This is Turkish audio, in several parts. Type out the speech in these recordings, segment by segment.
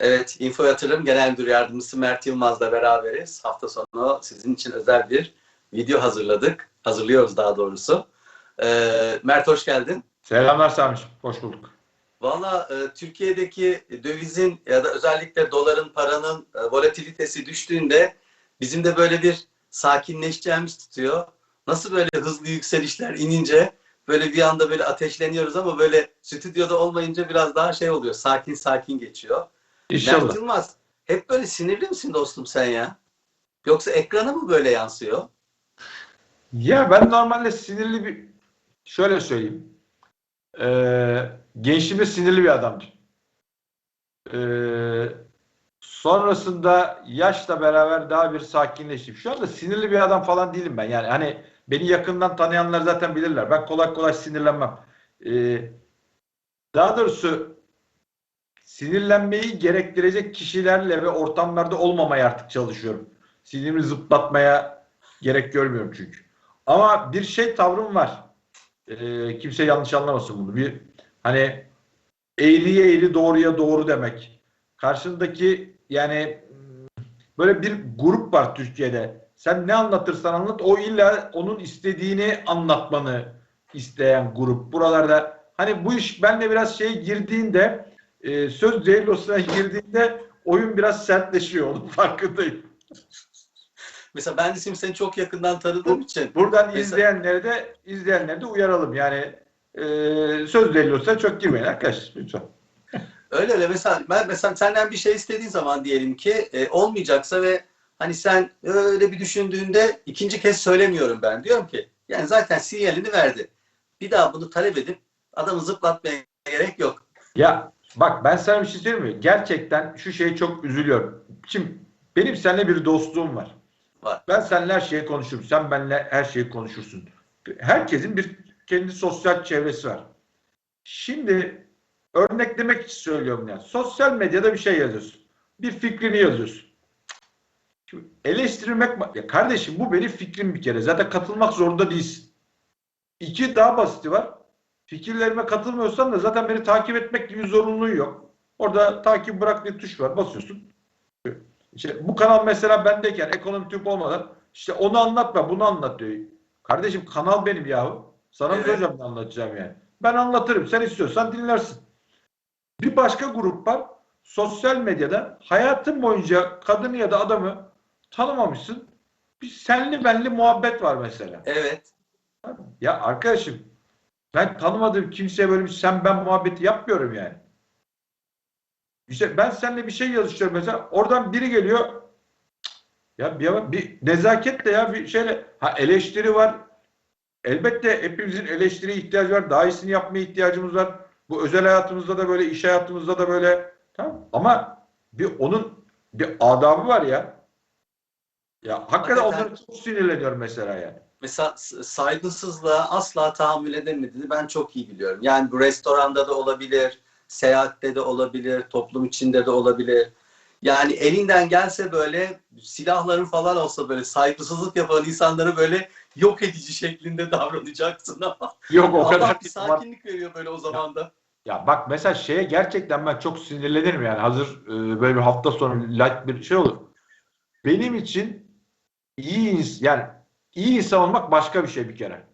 Evet, Info Yatırım Genel Müdür Yardımcısı Mert Yılmaz'la beraberiz. Hafta sonu sizin için özel bir video hazırlıyoruz daha doğrusu. Ee, Mert hoş geldin. Selamlar Sami'ciğim. Hoş bulduk. Valla e, Türkiye'deki dövizin ya da özellikle doların, paranın e, volatilitesi düştüğünde bizim de böyle bir sakinleşeceğimiz tutuyor. Nasıl böyle hızlı yükselişler inince böyle bir anda böyle ateşleniyoruz ama böyle stüdyoda olmayınca biraz daha şey oluyor. Sakin sakin geçiyor. İnşallah. Mert Yılmaz, hep böyle sinirli misin dostum sen ya? Yoksa ekrana mı böyle yansıyor? Ya ben normalde sinirli bir şöyle söyleyeyim. Ee, gençliğimde sinirli bir adamdım. Ee, sonrasında yaşla beraber daha bir sakinleştim. Şu anda sinirli bir adam falan değilim ben. Yani hani beni yakından tanıyanlar zaten bilirler. Ben kolay kolay sinirlenmem. Ee, daha doğrusu sinirlenmeyi gerektirecek kişilerle ve ortamlarda olmamaya artık çalışıyorum. Sinirimi zıplatmaya gerek görmüyorum çünkü. Ama bir şey tavrım var. Ee, kimse yanlış anlamasın bunu. Bir hani eğriye eğri doğruya doğru demek. Karşındaki yani böyle bir grup var Türkiye'de. Sen ne anlatırsan anlat o illa onun istediğini anlatmanı isteyen grup. Buralarda hani bu iş benle biraz şey girdiğinde e, söz düellosuna girdiğinde oyun biraz sertleşiyor. Onun farkındayım. Mesela ben de şimdi seni çok yakından tanıdığım için Buradan Mesela- izleyenleri de izleyenleri de uyaralım. Yani e, söz düellosuna çok girmeyin arkadaşlar lütfen. öyle öyle mesela ben mesela senden bir şey istediğin zaman diyelim ki e, olmayacaksa ve hani sen öyle bir düşündüğünde ikinci kez söylemiyorum ben. Diyorum ki yani zaten sinyalini verdi. Bir daha bunu talep edip adamı zıplatmaya gerek yok. Ya bak ben sana bir şey söyleyeyim mi? Gerçekten şu şeye çok üzülüyorum. Şimdi benim seninle bir dostluğum var. Var. Ben seninle her şeyi konuşurum. Sen benimle her şeyi konuşursun. Herkesin bir kendi sosyal çevresi var. Şimdi örneklemek için söylüyorum yani. Sosyal medyada bir şey yazıyorsun. Bir fikrini yazıyorsun. Şimdi eleştirmek ya kardeşim bu benim fikrim bir kere. Zaten katılmak zorunda değilsin. İki daha basiti var. Fikirlerime katılmıyorsan da zaten beni takip etmek gibi zorunluluğu yok. Orada takip bırak bir tuş var. Basıyorsun. İşte bu kanal mesela bendeyken ekonomi tüp olmadan işte onu anlatma bunu anlat diyor. Kardeşim kanal benim yahu. Sana Evet. söyleyeceğim ne anlatacağım yani. Ben anlatırım. Sen istiyorsan dinlersin. Bir başka grup var. Sosyal medyada hayatın boyunca kadını ya da adamı tanımamışsın. Bir senli benli muhabbet var mesela. Evet. Ya arkadaşım ben tanımadığım kimseye böyle bir sen ben muhabbeti yapmıyorum yani. İşte ben seninle bir şey yazışıyorum mesela. Oradan biri geliyor. Ya bir, bir nezaketle ya bir şeyle ha eleştiri var. Elbette hepimizin eleştiriye ihtiyacı var. Daha iyisini yapmaya ihtiyacımız var. Bu özel hayatımızda da böyle, iş hayatımızda da böyle. Tamam. Ama bir onun bir adabı var ya. Ya hakikaten Hakikaten. onlara çok sinirleniyorum mesela yani. Mesela saygısızlığa asla tahammül edemediğini ben çok iyi biliyorum. Yani bu restoranda da olabilir, seyahatte de olabilir, toplum içinde de olabilir. Yani elinden gelse böyle silahların falan olsa böyle saygısızlık yapan insanları böyle yok edici şeklinde davranacaksın ama Yok o Allah kadar bir sakinlik veriyor böyle o zaman da. Ya bak mesela şeye gerçekten ben çok sinirlenirim yani hazır e, böyle bir hafta sonu light bir şey olur. Benim için iyi yani iyi insan olmak başka bir şey bir kere.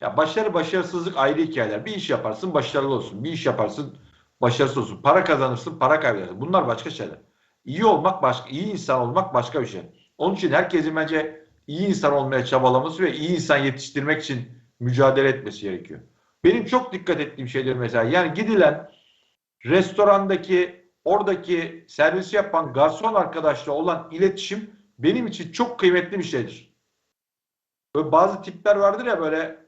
Ya başarı başarısızlık ayrı hikayeler. Bir iş yaparsın başarılı olsun. Bir iş yaparsın başarısız olsun. Para kazanırsın para kaybedersin. Bunlar başka şeyler. İyi olmak başka, iyi insan olmak başka bir şey. Onun için herkesin bence iyi insan olmaya çabalaması ve iyi insan yetiştirmek için mücadele etmesi gerekiyor. Benim çok dikkat ettiğim şeydir mesela. Yani gidilen restorandaki oradaki servisi yapan garson arkadaşla olan iletişim benim için çok kıymetli bir şeydir. Böyle bazı tipler vardır ya böyle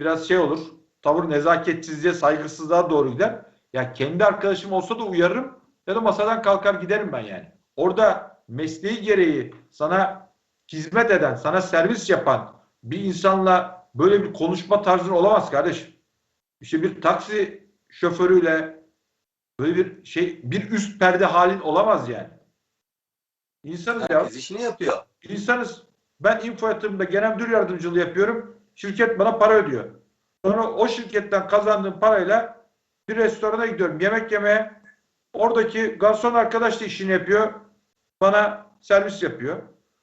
biraz şey olur. Tavır nezaketsizliğe, saygısızlığa doğru gider. Ya kendi arkadaşım olsa da uyarırım ya da masadan kalkar giderim ben yani. Orada mesleği gereği sana hizmet eden, sana servis yapan bir insanla böyle bir konuşma tarzın olamaz kardeşim. İşte bir taksi şoförüyle böyle bir şey bir üst perde halin olamaz yani. İnsanız ya. Herkes işini yapıyor. İnsanız. Ben info yatırımda genel müdür yardımcılığı yapıyorum. Şirket bana para ödüyor. Sonra o şirketten kazandığım parayla bir restorana gidiyorum yemek yemeye. Oradaki garson arkadaş da işini yapıyor. Bana servis yapıyor.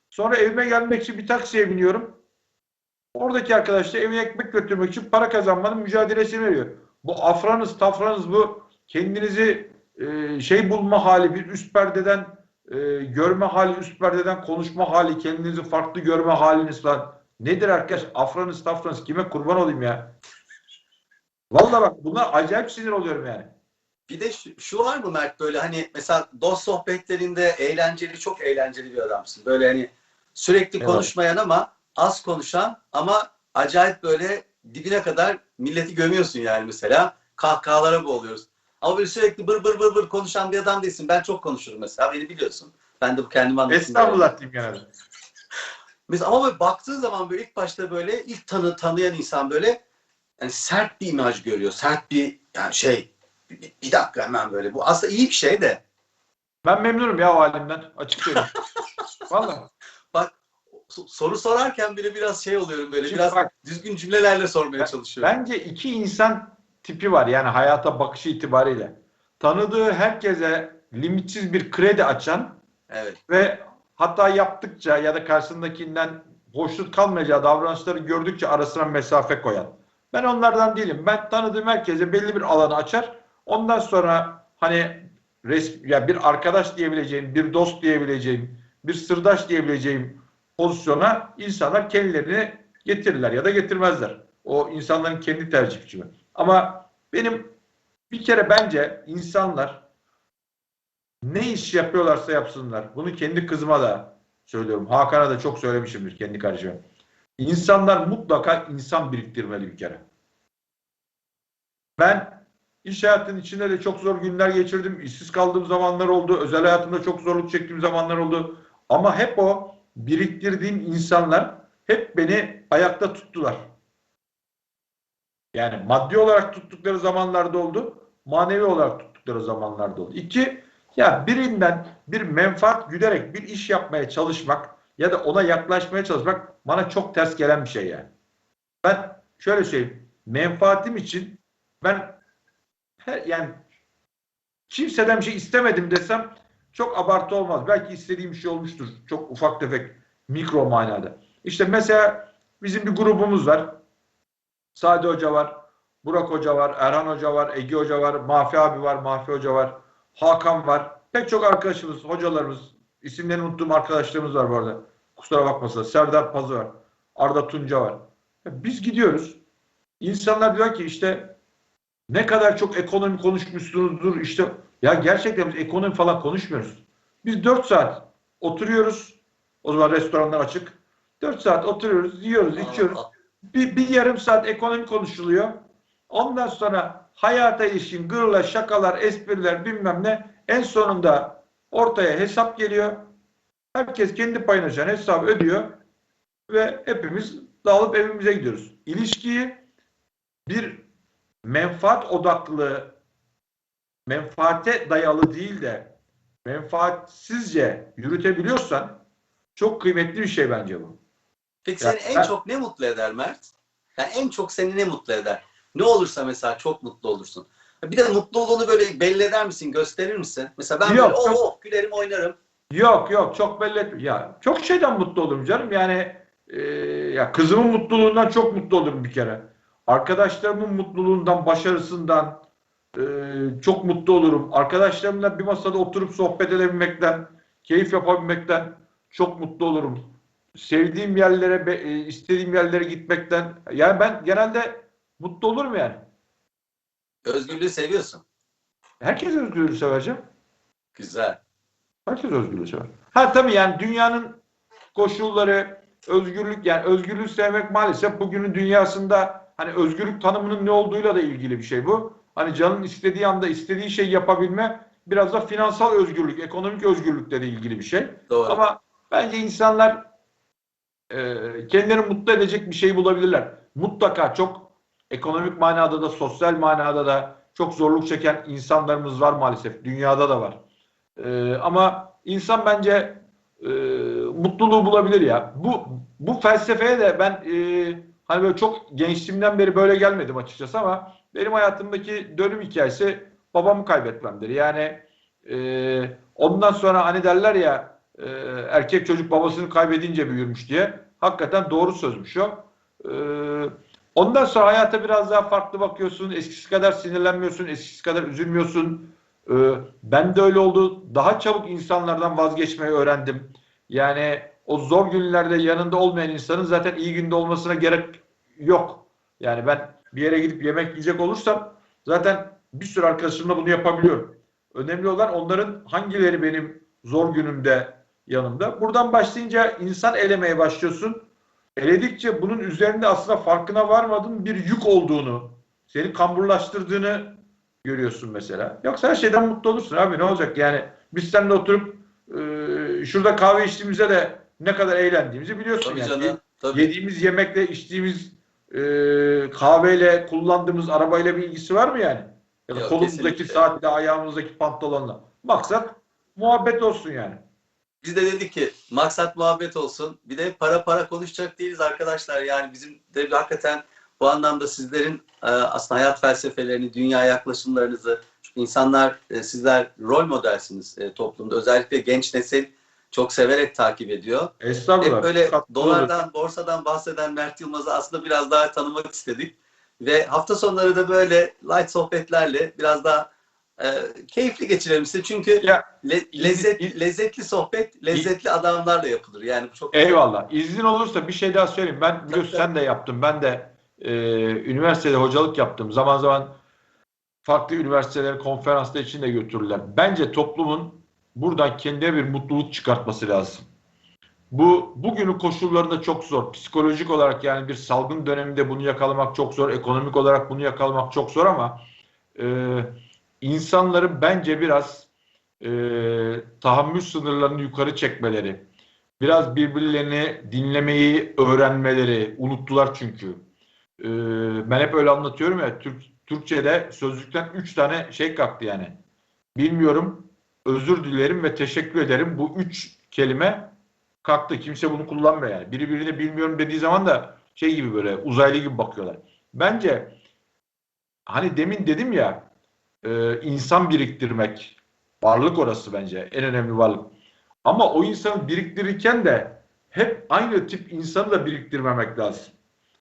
Sonra evime gelmek için bir taksiye biniyorum. Oradaki arkadaş da evine ekmek götürmek için para kazanmanın mücadelesini veriyor. Bu afranız, tafranız bu kendinizi e, şey bulma hali, bir üst perdeden e, görme hali, üst perdeden konuşma hali, kendinizi farklı görme haliniz falan. Nedir arkadaş? Afranız, tafranız kime kurban olayım ya? Vallahi bak buna acayip sinir oluyorum yani. Bir de şu, şu var mı Mert böyle hani mesela dost sohbetlerinde eğlenceli çok eğlenceli bir adamsın. Böyle hani sürekli Evet. konuşmayan ama az konuşan ama acayip böyle dibine kadar milleti gömüyorsun yani mesela. Kahkahalara boğuluyoruz. Ama böyle sürekli bır bır bır bır konuşan bir adam değilsin. Ben çok konuşurum mesela. Beni biliyorsun. Ben de bu kendimi anlatayım. Estağfurullah diyeyim genelde. Mesela ama böyle baktığın zaman böyle ilk başta böyle ilk tanı tanıyan insan böyle yani sert bir imaj görüyor. Sert bir yani şey bir, bir- dakika hemen böyle. Bu aslında iyi bir şey de. Ben memnunum ya o halimden. Açık söyleyeyim. Vallahi. Bak so- soru sorarken bile biraz şey oluyorum böyle. Şimdi biraz bak- düzgün cümlelerle sormaya Ben- çalışıyorum. Bence iki insan tipi var yani hayata bakışı itibariyle. Tanıdığı herkese limitsiz bir kredi açan Evet. ve hatta yaptıkça ya da karşısındakinden hoşnut kalmayacağı davranışları gördükçe arasına mesafe koyan. Ben onlardan değilim. Ben tanıdığım herkese belli bir alanı açar. Ondan sonra hani res ya bir arkadaş diyebileceğim, bir dost diyebileceğim, bir sırdaş diyebileceğim pozisyona insanlar kendilerini getirirler ya da getirmezler. O insanların kendi tercih biçimi. Ama benim bir kere bence insanlar ne iş yapıyorlarsa yapsınlar. Bunu kendi kızıma da söylüyorum. Hakan'a da çok söylemişimdir kendi kardeşime. İnsanlar mutlaka insan biriktirmeli bir kere. Ben iş hayatının içinde de çok zor günler geçirdim. İşsiz kaldığım zamanlar oldu. Özel hayatımda çok zorluk çektiğim zamanlar oldu. Ama hep o biriktirdiğim insanlar hep beni ayakta tuttular. Yani maddi olarak tuttukları zamanlarda oldu. Manevi olarak tuttukları zamanlarda oldu. İki, ya birinden bir menfaat güderek bir iş yapmaya çalışmak ya da ona yaklaşmaya çalışmak bana çok ters gelen bir şey yani. Ben şöyle söyleyeyim. Menfaatim için ben he- yani kimseden bir şey istemedim desem çok abartı olmaz. Belki istediğim bir şey olmuştur. Çok ufak tefek mikro manada. İşte mesela bizim bir grubumuz var. Sade Hoca var. Burak Hoca var. Erhan Hoca var. Ege Hoca var. Mahfi abi var. Mahfi Hoca var. Hakan var. Pek çok arkadaşımız, hocalarımız, isimlerini unuttuğum arkadaşlarımız var bu arada. Kusura bakmasın. Serdar Pazı var. Arda Tunca var. Biz gidiyoruz. İnsanlar diyor ki işte ne kadar çok ekonomi konuşmuşsunuzdur işte ya gerçekten biz ekonomi falan konuşmuyoruz. Biz 4 saat oturuyoruz. O zaman restoranlar açık. 4 saat oturuyoruz, yiyoruz, içiyoruz. Bir, bir yarım saat ekonomi konuşuluyor. Ondan sonra hayata ilişkin gırla, şakalar, espriler bilmem ne. En sonunda ortaya hesap geliyor. Herkes kendi payına düşen hesabı ödüyor. Ve hepimiz dağılıp evimize gidiyoruz. İlişkiyi bir menfaat odaklı, menfaate dayalı değil de menfaatsizce yürütebiliyorsan çok kıymetli bir şey bence bu. Peki Ya seni en ben- çok ne mutlu eder Mert? Yani en çok seni ne mutlu eder? Ne olursa mesela çok mutlu olursun. Bir de mutluluğunu böyle belli eder misin? Gösterir misin? Mesela ben Yok, böyle oh, yok. oh gülerim oynarım. Yok yok çok belli. Ya çok şeyden mutlu olurum canım. Yani e, ya kızımın mutluluğundan çok mutlu olurum bir kere. Arkadaşlarımın mutluluğundan, başarısından e, çok mutlu olurum. Arkadaşlarımla bir masada oturup sohbet edebilmekten, keyif yapabilmekten çok mutlu olurum. Sevdiğim yerlere, e, istediğim yerlere gitmekten. Yani ben genelde mutlu olurum yani. Özgürlüğü seviyorsun. Herkes özgürlüğü sever canım. Güzel. Herkes özgürlüğü sever. Ha tabii yani dünyanın koşulları, özgürlük yani özgürlüğü sevmek maalesef bugünün dünyasında hani özgürlük tanımının ne olduğuyla da ilgili bir şey bu. Hani canın istediği anda istediği şeyi yapabilme biraz da finansal özgürlük, ekonomik özgürlükle de ilgili bir şey. Doğru. Ama bence insanlar e, kendilerini mutlu edecek bir şey bulabilirler. Mutlaka çok ekonomik manada da sosyal manada da çok zorluk çeken insanlarımız var maalesef. Dünyada da var. E, ama insan bence e, mutluluğu bulabilir ya. Bu bu felsefeye de ben e, hani böyle çok gençliğimden beri böyle gelmedim açıkçası ama benim hayatımdaki dönüm hikayesi babamı kaybetmemdir. Yani Ee, ondan sonra hani derler ya e, erkek çocuk babasını kaybedince büyürmüş diye. Hakikaten doğru sözmüş o. Ee, ondan sonra hayata biraz daha farklı bakıyorsun. Eskisi kadar sinirlenmiyorsun. Eskisi kadar üzülmüyorsun. Ee, ben de öyle oldu. Daha çabuk insanlardan vazgeçmeyi öğrendim. Yani o zor günlerde yanında olmayan insanın zaten iyi günde olmasına gerek yok. Yani ben bir yere gidip yemek yiyecek olursam zaten bir sürü arkadaşımla bunu yapabiliyorum. Önemli olan onların hangileri benim zor günümde yanımda. Buradan başlayınca insan elemeye başlıyorsun. Eledikçe bunun üzerinde aslında farkına varmadığın bir yük olduğunu, seni kamburlaştırdığını görüyorsun mesela. Yoksa her şeyden mutlu olursun abi ne olacak yani biz seninle oturup e, şurada kahve içtiğimizde de ne kadar eğlendiğimizi biliyorsun Tabii yani. canım. Tabii. Yediğimiz yemekle içtiğimiz e, kahveyle kullandığımız arabayla bir ilgisi var mı yani? Ya da Yok, kolumuzdaki kesinlikle. saatle ayağımızdaki pantolonla. Maksat muhabbet olsun yani. Biz de dedik ki maksat muhabbet olsun. Bir de para para konuşacak değiliz arkadaşlar. Yani bizim de hakikaten bu anlamda sizlerin e, aslında hayat felsefelerini, dünya yaklaşımlarınızı, çünkü insanlar e, sizler rol modelsiniz e, toplumda. Özellikle genç nesil çok severek takip ediyor. Estağfurullah. Hep böyle Katlı olur. dolardan, borsadan bahseden Mert Yılmaz'ı aslında biraz daha tanımak istedik. Ve hafta sonları da böyle light sohbetlerle biraz daha e, keyifli geçirelim istedik. Çünkü Ya, le- lezzet, İz- lezzetli sohbet lezzetli adamlarla yapılır. Yani çok Eyvallah. İznin olursa bir şey daha söyleyeyim. Ben biliyorsun sen de yaptın. Ben de e, üniversitede hocalık yaptım. Zaman zaman farklı üniversitelere konferanslar için de götürürler. Bence toplumun buradan kendine bir mutluluk çıkartması lazım. Bu bugünün koşullarında çok zor. Psikolojik olarak yani bir salgın döneminde bunu yakalamak çok zor. Ekonomik olarak bunu yakalamak çok zor ama e, insanların bence biraz e, tahammül sınırlarını yukarı çekmeleri, biraz birbirlerini dinlemeyi öğrenmeleri, unuttular çünkü. Ee, ben hep öyle anlatıyorum ya, Türk, Türkçe'de sözlükten üç tane şey kalktı yani. Bilmiyorum, özür dilerim ve teşekkür ederim. Bu üç kelime kalktı. Kimse bunu kullanmıyor yani. Biri birine bilmiyorum dediği zaman da şey gibi böyle uzaylı gibi bakıyorlar. Bence hani demin dedim ya e, insan biriktirmek varlık orası bence en önemli varlık. Ama o insanı biriktirirken de hep aynı tip insanı da biriktirmemek lazım.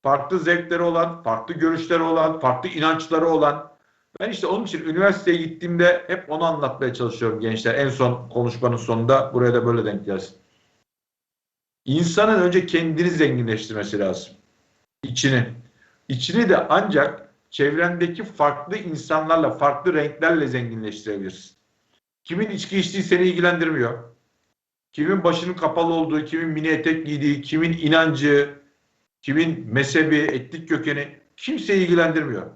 Farklı zevkleri olan, farklı görüşleri olan, farklı inançları olan. Ben işte onun için üniversiteye gittiğimde hep onu anlatmaya çalışıyorum gençler. En son konuşmanın sonunda buraya da böyle denk gelsin. İnsanın önce kendini zenginleştirmesi lazım. İçini. İçini de ancak çevrendeki farklı insanlarla, farklı renklerle zenginleştirebilirsin. Kimin içki içtiği seni ilgilendirmiyor. Kimin başının kapalı olduğu, kimin mini etek giydiği, kimin inancı, kimin mezhebi, etnik kökeni kimseyi ilgilendirmiyor.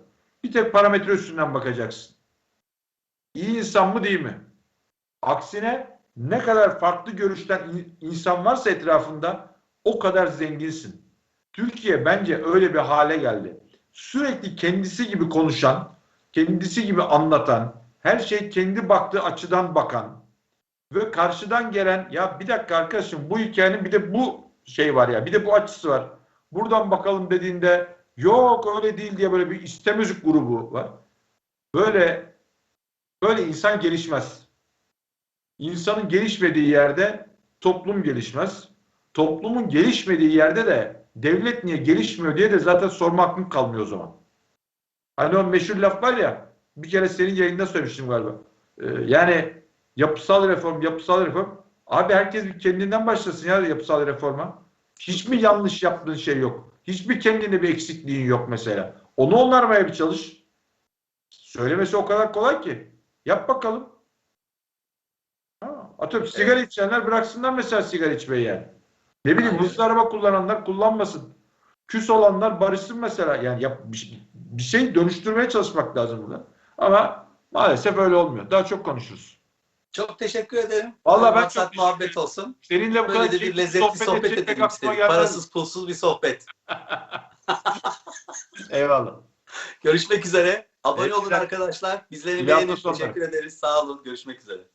Bir tek parametre üstünden bakacaksın. İyi insan mı değil mi? Aksine ne kadar farklı görüşten in- insan varsa etrafında o kadar zenginsin. Türkiye bence öyle bir hale geldi. Sürekli kendisi gibi konuşan, kendisi gibi anlatan, her şey kendi baktığı açıdan bakan, ve karşıdan gelen ya bir dakika arkadaşım bu hikayenin bir de bu şey var ya bir de bu açısı var. Buradan bakalım dediğinde yok öyle değil diye böyle bir istemezlik grubu var. Böyle böyle insan gelişmez. İnsanın gelişmediği yerde toplum gelişmez. Toplumun gelişmediği yerde de devlet niye gelişmiyor diye de zaten sorma hakkın kalmıyor o zaman. Hani o meşhur laf var ya bir kere senin yayında söylemiştim galiba. Ee, yani yapısal reform, yapısal reform. Abi herkes bir kendinden başlasın ya yapısal reforma. Hiç mi yanlış yaptığın şey yok? Hiçbir kendinde bir eksikliğin yok mesela. Onu onarmaya bir çalış. Söylemesi o kadar kolay ki. Yap bakalım. Ha, atıyorum sigara içenler bıraksınlar mesela sigara içmeyi yani. Ne bileyim Aynen. hızlı araba kullananlar kullanmasın. Küs olanlar barışsın mesela. Yani yap, bir, bir şey dönüştürmeye çalışmak lazım burada. Ama maalesef öyle olmuyor. Daha çok konuşuruz. Çok teşekkür ederim. Vallahi ben çok muhabbet olsun. Seninle bu Böyle kadar de bir keyifli lezzetli sohbet, edecek edelim gelmez. Parasız pulsuz bir sohbet. Eyvallah. Görüşmek üzere. Abone olun Teşekkürler. arkadaşlar. Bizleri beğenin. Teşekkür ederiz. Sağ olun. Görüşmek üzere.